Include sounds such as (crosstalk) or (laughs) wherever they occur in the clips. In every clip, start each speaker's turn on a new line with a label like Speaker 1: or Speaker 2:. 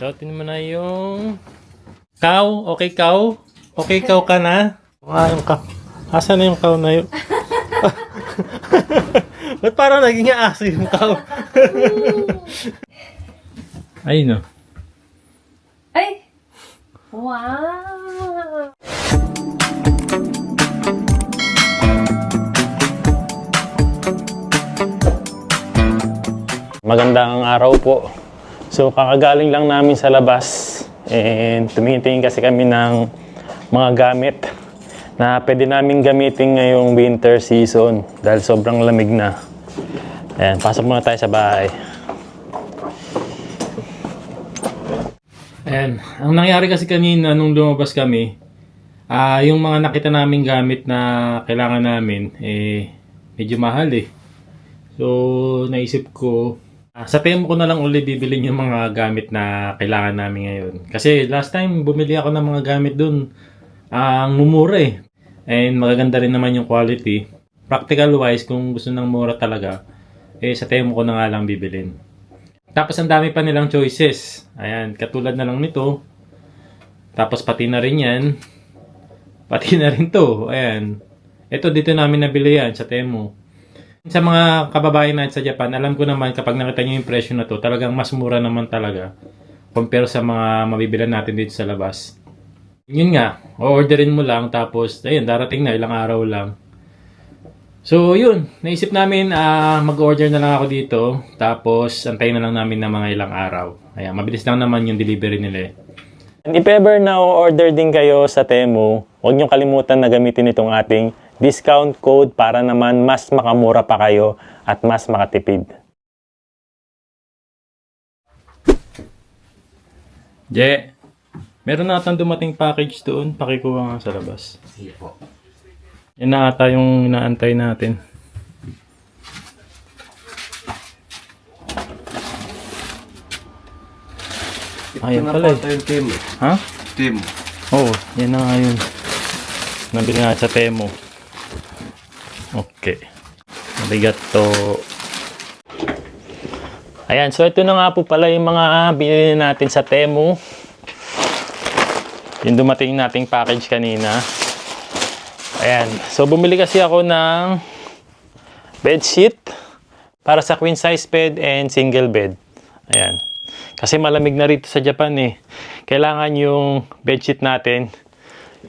Speaker 1: Suotin mo na yung... Cow? Okay, cow? Okay, cow ka na? Ah, yung cow. Asa na yung cow na yun? (laughs) Ba't parang naging aso yung cow? (laughs) Ay, no.
Speaker 2: Ay! Wow!
Speaker 1: Magandang araw po. So, kakagaling lang namin sa labas and tumingin kasi kami ng mga gamit na pwede namin gamitin ngayong winter season dahil sobrang lamig na. Ayan, pasok muna tayo sa bahay. Ayan, ang nangyari kasi kanina nung lumabas kami, ah yung mga nakita naming gamit na kailangan namin, eh, medyo mahal eh. So, naisip ko, ah, sa Temo ko na lang uli bibilin yung mga gamit na kailangan namin ngayon. Kasi last time, bumili ako ng mga gamit dun. Ah, ang mumura eh. And magaganda rin naman yung quality. Practical wise, kung gusto ng mura talaga, eh sa Temo ko na nga lang bibilin. Tapos ang dami pa nilang choices. Ayan, katulad na lang nito. Tapos pati na rin yan. Pati na rin to. Ayan. Ito dito namin nabili yan sa Temu. Sa mga kababayan natin sa Japan, alam ko naman kapag nakita nyo yung presyo na to, talagang mas mura naman talaga compare sa mga mabibilan natin dito sa labas. Yun nga, o-orderin mo lang tapos ayun, darating na ilang araw lang. So, yun. Naisip namin ah, mag-order na lang ako dito. Tapos, antayin na lang namin ng mga ilang araw. Ayan, mabilis lang naman yung delivery nila eh. And if ever na order din kayo sa Temu, huwag niyong kalimutan na gamitin itong ating discount code para naman mas makamura pa kayo at mas makatipid. Je, meron na atang dumating package doon. Pakikuha nga sa labas.
Speaker 3: Sige po.
Speaker 1: Yan na ata yung inaantay natin. Ayan
Speaker 3: Ito na
Speaker 1: pala eh.
Speaker 3: yung team.
Speaker 1: Ha?
Speaker 3: Team.
Speaker 1: Oo, oh, yan na nga yun. Nabili nga sa Temo. Okay. Mabigat to. Ayan, so ito na nga po pala yung mga binili natin sa Temu. Yung dumating nating package kanina. Ayan, so bumili kasi ako ng bed sheet para sa queen size bed and single bed. Ayan. Kasi malamig na rito sa Japan eh. Kailangan yung bedsheet natin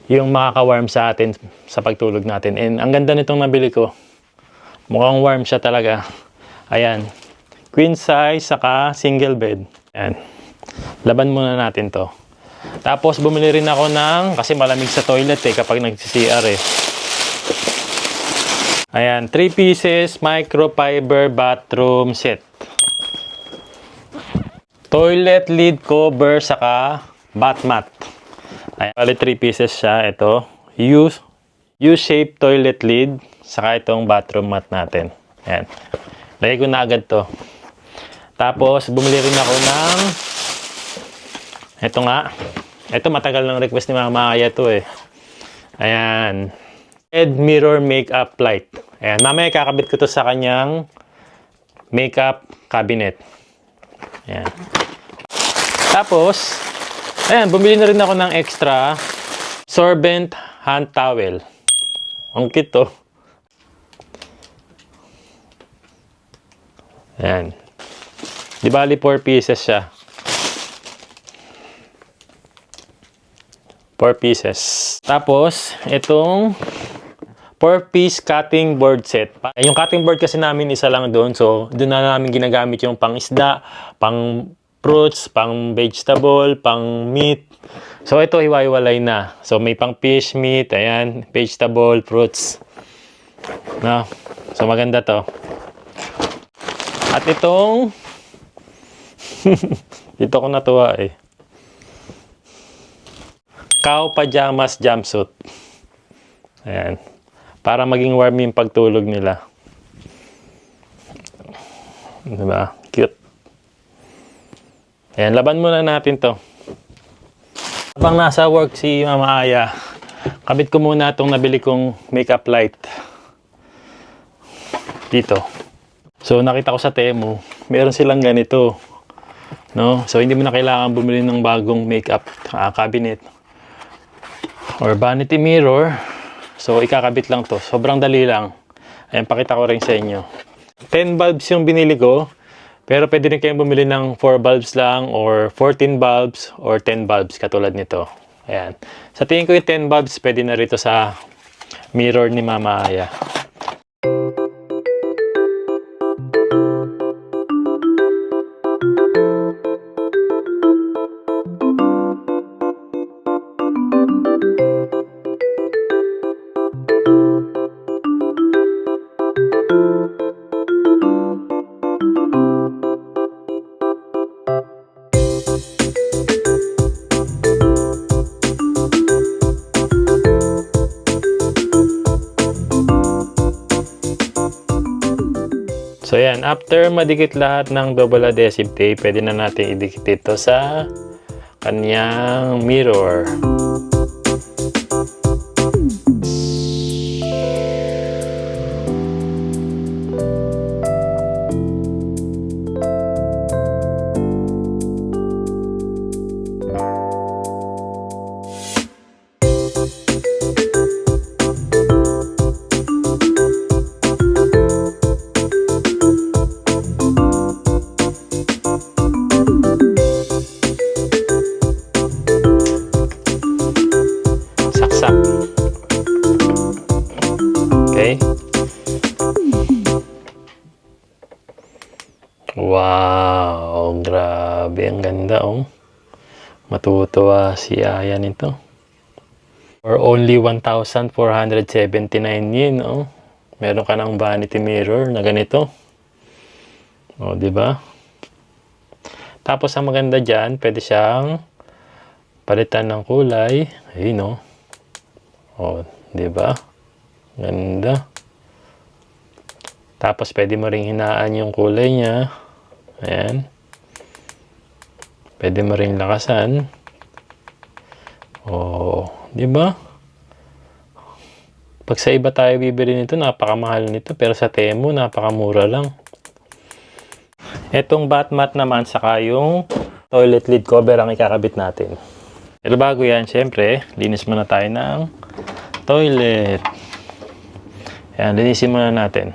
Speaker 1: yung makaka-warm sa atin sa pagtulog natin. And ang ganda nitong nabili ko. Mukhang warm siya talaga. Ayan. Queen size saka single bed. Ayan. Laban muna natin to. Tapos bumili rin ako ng, kasi malamig sa toilet eh kapag nag-CR eh. Ayan, 3 pieces microfiber bathroom set. Toilet lid cover saka bath mat. Ayan, bali 3 pieces siya. Ito, U, U-shaped toilet lid saka itong bathroom mat natin. Ayan. Lagay ko na agad to. Tapos, bumili rin ako ng ito nga. Ito matagal ng request ni Mama Aya to eh. Ayan. Head mirror makeup light. Ayan. Mamaya kakabit ko to sa kanyang makeup cabinet. Ayan. Tapos, ayan, bumili na rin ako ng extra sorbent hand towel. Ang cute to. Ayan. Di bali 4 pieces siya. 4 pieces. Tapos, itong 4-piece cutting board set. Yung cutting board kasi namin isa lang doon. So, doon na namin ginagamit yung pang isda, pang fruits, pang vegetable, pang meat. So, ito hiwa-hiwalay na. So, may pang fish, meat, ayan, vegetable, fruits. No? So, maganda to. At itong (laughs) dito ko natuwa eh. Cow pajamas jumpsuit. Ayan. Para maging warm yung pagtulog nila. Diba? Ayan, laban muna natin to. Habang nasa work si Mama Aya, kabit ko muna itong nabili kong makeup light. Dito. So, nakita ko sa Temu, meron silang ganito. No? So, hindi mo na kailangan bumili ng bagong makeup ah, cabinet or vanity mirror. So, ikakabit lang to. Sobrang dali lang. Ayan, pakita ko rin sa inyo. 10 bulbs yung binili ko. Pero pwede rin kayong bumili ng 4 bulbs lang or 14 bulbs or 10 bulbs katulad nito. Ayan. Sa tingin ko yung 10 bulbs pwede na rito sa mirror ni Mama Aya. So yan, after madikit lahat ng double adhesive tape, pwede na natin idikit ito sa kanyang mirror. Si Aya nito. For only 1,479 yen oh. Meron ka ng vanity mirror na ganito. Oh, di ba? Tapos ang maganda diyan, pwede siyang palitan ng kulay. Ayun oh. Oh, 'di ba? Ganda. Tapos pwede mo ring hinaan yung kulay niya. Ayan. Pwede mo ring lakasan. Oh, 'di ba? Pag sa iba tayo bibili nito, napakamahal nito. Pero sa Temu, napakamura lang. Etong batmat naman, saka yung toilet lid cover ang ikakabit natin. Pero bago yan, syempre, linis muna tayo ng toilet. Ayan, linisin muna natin.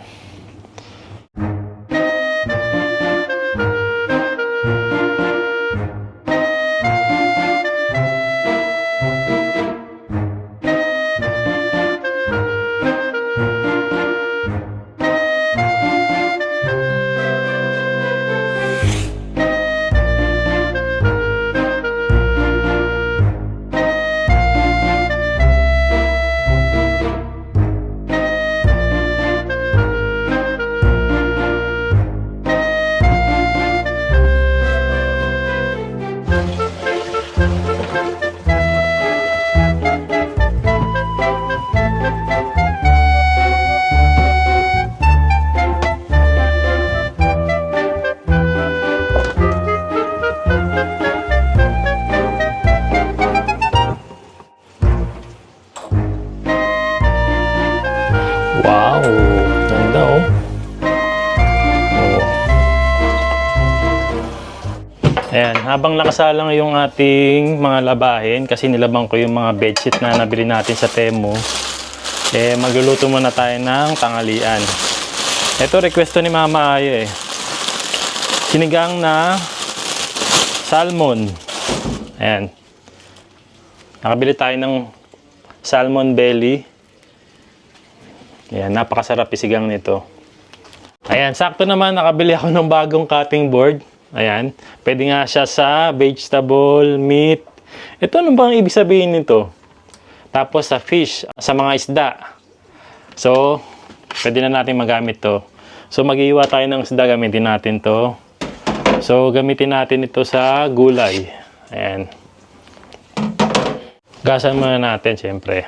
Speaker 1: Habang nakasalang yung ating mga labahin, kasi nilabang ko yung mga bedsheet na nabili natin sa Temu, eh magluluto muna tayo ng tangalian. Ito request to ni Mama Ayo eh. Sinigang na salmon. Ayan. Nakabili tayo ng salmon belly. Ayan, napakasarap isigang nito. Ayan, sakto naman nakabili ako ng bagong cutting board. Ayan, pwede nga siya sa vegetable, meat. Ito ano bang ibig sabihin nito? Tapos sa fish, sa mga isda. So, pwede na natin magamit to. So, mag-iwa tayo ng isda, gamitin natin to. So, gamitin natin ito sa gulay. Ayan. Gasan muna natin, syempre.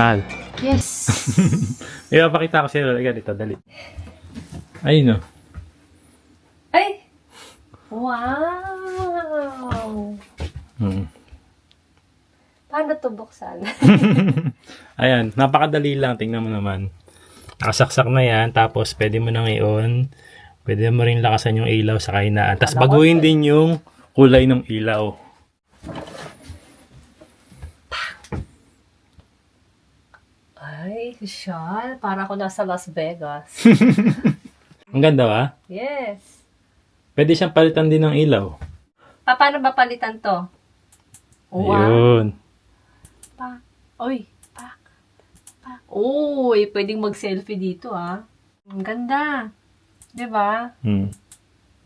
Speaker 1: Mahal.
Speaker 2: Yes. (laughs)
Speaker 1: Ipapakita ko sa'yo. Halika dito, dali. Ayun no.
Speaker 2: Ay! Wow!
Speaker 1: Hmm.
Speaker 2: Paano to buksan? (laughs)
Speaker 1: Ayan, napakadali lang. Tingnan mo naman. Nakasaksak na yan. Tapos, pwede mo nang i-on. Pwede mo rin lakasan yung ilaw sa kainaan. Tapos, baguhin din yung kulay ng ilaw.
Speaker 2: Shal. Para ako nasa Las Vegas. (laughs)
Speaker 1: Ang ganda ba?
Speaker 2: yes.
Speaker 1: Pwede siyang palitan din ng ilaw.
Speaker 2: Pa, paano ba palitan to? Wow.
Speaker 1: Ayun.
Speaker 2: Pa. Oy. Pa. Pa. Uy, pwedeng mag-selfie dito ah. Ang ganda. 'Di ba?
Speaker 1: Hmm.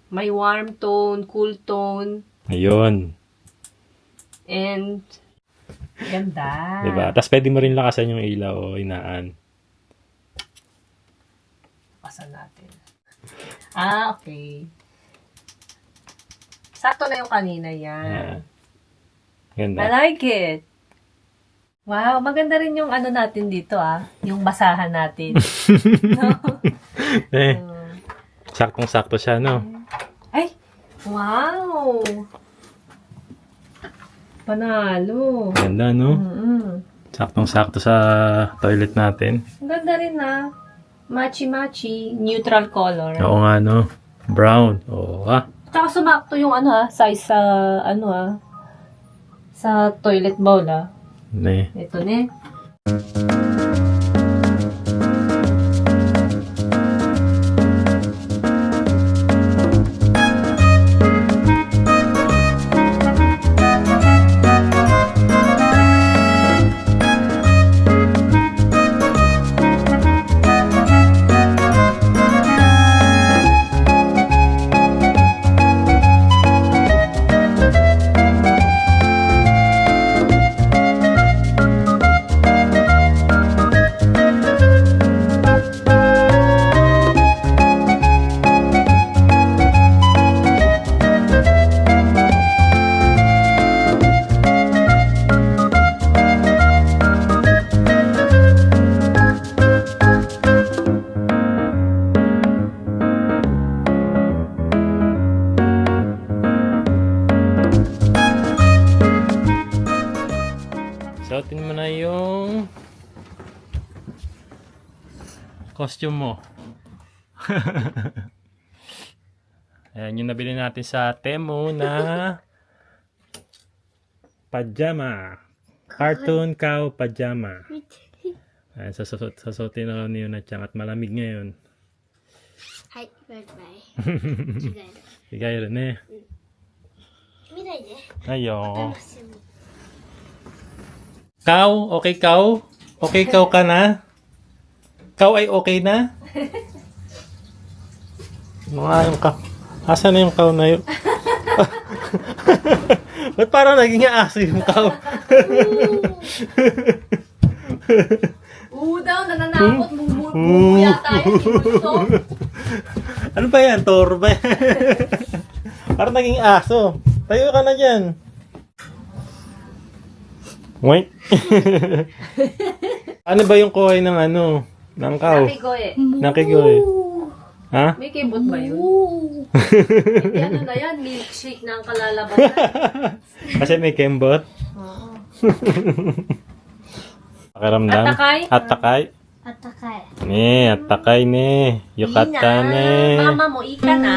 Speaker 2: May warm tone, cool tone,
Speaker 1: Ayun.
Speaker 2: and ganda.
Speaker 1: Diba? Tapos, pwede mo rin lakasan yung ilaw o inaan.
Speaker 2: Pasan natin. Ah, okay. Sakto na yung kanina yan.
Speaker 1: Ayan. Ganda.
Speaker 2: I like it. Wow, maganda rin yung ano natin dito ah. Yung basahan natin. (laughs)
Speaker 1: Eh,
Speaker 2: Um,
Speaker 1: saktong-sakto siya, no?
Speaker 2: Ay! Wow! Panalo.
Speaker 1: Ganda, no?
Speaker 2: Mm-mm.
Speaker 1: Saktong-sakto sa toilet natin.
Speaker 2: Ang ganda rin ah. Matchy-matchy. Neutral color.
Speaker 1: Oo nga, no? Brown. Oo, ah.
Speaker 2: Tsaka sumakto yung ano ah, size sa ano ah, sa toilet bowl ah.
Speaker 1: Ne.
Speaker 2: Ito ne.
Speaker 1: Suotin mo na yung costume mo. (laughs) Ayan, yung nabili natin sa Temu na pajama. Cartoon cow pajama. Ayan, sasot, sasutin na ni Yunachang at malamig ngayon.
Speaker 3: はい、バイバイ。着替える。
Speaker 1: Bigay rin eh.
Speaker 3: 見ないで。
Speaker 1: Ayo.
Speaker 3: 楽し み。
Speaker 1: Cow, okay cow? Okay cow ka na? Cow ay okay na? Mga yung cow. Asa na yung cow na yun? (laughs) Ba't parang naging aso yung cow? (laughs)
Speaker 2: Oo daw, nananakot. Bumubuya tayo. Ito. (laughs)
Speaker 1: ano ba yan? Toro ba yan? parang naging aso. Tayo ka na dyan. Wait. (laughs) ano ba yung kuhay ng ano? Ng cow?
Speaker 2: Nakigoy.
Speaker 1: Nakigoy. Ha?
Speaker 2: May kibot ba yun? (laughs) Hindi, ano na yan? Milkshake na ang kalalabasan. (laughs)
Speaker 1: Kasi may kembot?
Speaker 2: Oo.
Speaker 1: Pakiramdam.
Speaker 2: Atakay?
Speaker 1: Atakay?
Speaker 3: Atakay.
Speaker 1: Ne, atakay ne. Yukata ne.
Speaker 2: Mama mo, ika na.